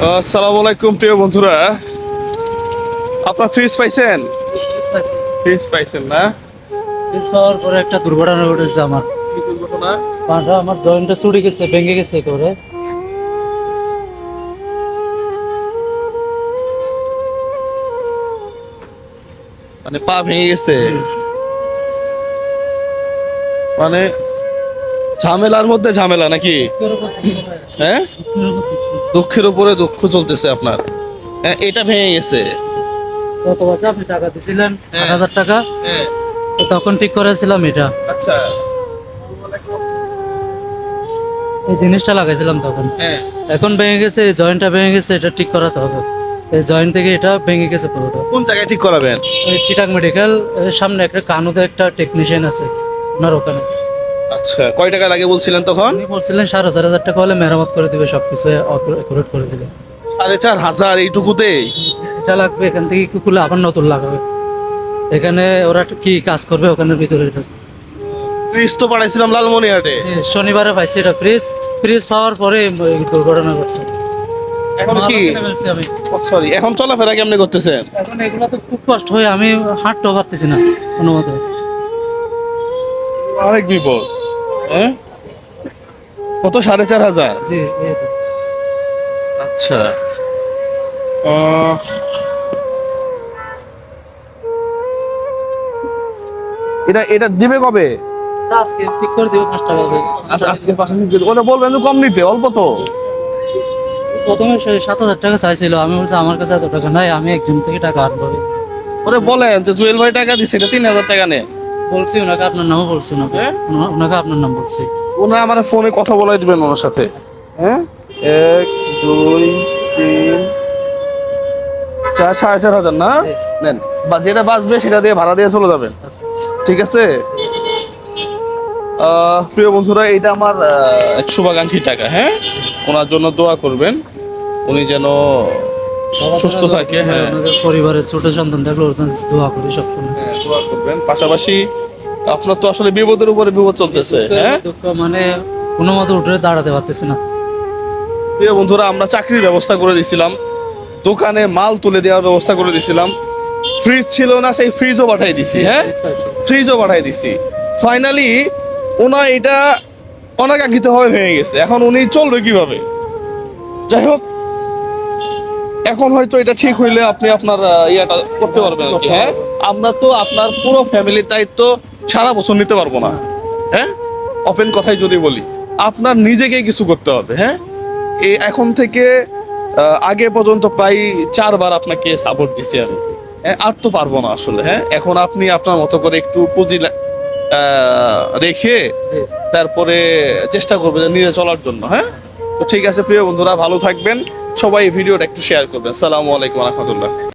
আসসালামু আলাইকুম প্রিয় বন্ধুরা। আপনার ফ্রিজ পাইছেন? ফ্রিজ পাইছেন না? ফ্রিজ পাওয়ার পরে একটা দুর্ঘটনা ঘটেছে আমার। দুর্ঘটনা? পাটা আমার জয়েন্টটা চুড়ে গেছে ভেঙে গেছে করে মানে পা ভেঙে গেছে? মানে ঝামেলার মধ্যে ঝামেলা নাকি? হ্যাঁ? দুঃখের উপরে দুঃখ চলতেছে আপনার। হ্যাঁ এটা ভেঙে গেছে। কত বছর আপনি টাকা দিছিলেন? হ্যাঁ। আট হাজার টাকা? হ্যাঁ। তখন ঠিক করেছিলাম এটা। আচ্ছা। এই জিনিসটা লাগাইছিলাম তখন। হ্যাঁ। এখন ভেঙে গেছে এই জয়েন্টটা ভেঙে গেছে এটা ঠিক করাতে হবে। এই জয়েন্ট থেকে এটা ভেঙে গেছে পুরোটা। কোন জায়গায় ঠিক করাবেন? ওই চিটাং মেডিকেল সামনে একটা কানুতে একটা টেকনিশিয়ান আছে ওনার ওখানে। আচ্ছা কয় টাকা লাগে বলছিলেন তখন? উনি বলছিলেন সাড়ে চার হাজার টাকা হলে মেরামত করে দিবে সবকিছু অ্যাকুরেট করে দিবে। সাড়ে চার হাজার এইটুকুতে এটা লাগবে এখান থেকে কি খুলে আবার নতুন লাগাবে। এখানে ওরা কি কাজ করবে ওখানের ভিতরে? ফ্রিজ তো পাঠাইছিলাম লালমনিহাটে শনিবারে পাইছি এটা ফ্রিজ। ফ্রিজ পাওয়ার পরে এই দুর্ঘটনা ঘটছে। এখন কি? আমি। সরি এখন চলাফেরা কেমনে করতেছেন? এখন এগুলো তো খুব কষ্ট হয় আমি হাঁটতেও পারতেছি না কোনো মতে। অনেক বিপদ। কত? সাড়ে চার হাজার। আচ্ছা। এটা এটা দিবে কবে? আজকে ঠিক করে দিব পাঁচটা বাজে। আজকে ওটা বলবেন কম নিতে অল্প তো। প্রথমে সাত হাজার টাকা চাইছিল আমি বলছি আমার কাছে এত টাকা নাই আমি একজন থেকে টাকা আনব। ওরে বলেন যে জুয়েল ভাই টাকা দিছে এটা তিন হাজার টাকা নে বলছি ওনাকে আপনার নামও বলছি ওনাকে হ্যাঁ? ওনাকে আপনার নাম বলছি। ওনারা আমার ফোনে কথা বলাই দিবেন ওনার সাথে। হ্যাঁ? এক দুই তিন চার সাড়ে চার হাজার না। নেন। বা যেটা বাঁচবে সেটা দিয়ে ভাড়া দিয়ে চলে যাবেন। ঠিক আছে? প্রিয় বন্ধুরা এটা আমার শুভাকাঙ্ক্ষী টাকা হ্যাঁ? ওনার জন্য দোয়া করবেন। উনি যেন সুস্থ থাকে, হ্যাঁ। পরিবারের ছোট সন্তান থাকলে ওর দোয়া করি সবসময়। হ্যাঁ, দোয়া করবেন। পাশাপাশি আপনার তো আসলে বিপদের উপরে বিপদ চলতেছে হ্যাঁ? মানে কোনো মতো উঠে দাঁড়াতে পারতেছি না। প্রিয় বন্ধুরা আমরা চাকরির ব্যবস্থা করে দিছিলাম। দোকানে মাল তুলে দেওয়ার ব্যবস্থা করে দিছিলাম। ফ্রিজ ছিল না সেই ফ্রিজও পাঠাই দিছি হ্যাঁ? ফ্রিজও পাঠাই দিছি। ফাইনালি ওনা এটা অনাকাঙ্ক্ষিত ভেঙে গেছে। এখন উনি চলবে কীভাবে? যাই হোক এখন হয়তো এটা ঠিক হইলে আপনি আপনার ইয়েটা করতে পারবেন আর কি হ্যাঁ? আমরা তো আপনার পুরো ফ্যামিলির দায়িত্ব সারা বছর নিতে পারব না হ্যাঁ? অপেন কথাই যদি বলি আপনার নিজেকে কিছু করতে হবে হ্যাঁ? এই এখন থেকে আগে পর্যন্ত প্রায় চারবার আপনাকে সাপোর্ট দিছি আমি হ্যাঁ, আর তো পারব না আসলে হ্যাঁ? এখন আপনি আপনার মতো করে একটু পুঁজি রেখে তারপরে চেষ্টা করবেন যে নিজে চলার জন্য হ্যাঁ? তো ঠিক আছে প্রিয় বন্ধুরা ভালো থাকবেন। সবাই ভিডিওটা একটু শেয়ার করবেন। সালামু আলাইকুম রহমতুল্লাহ।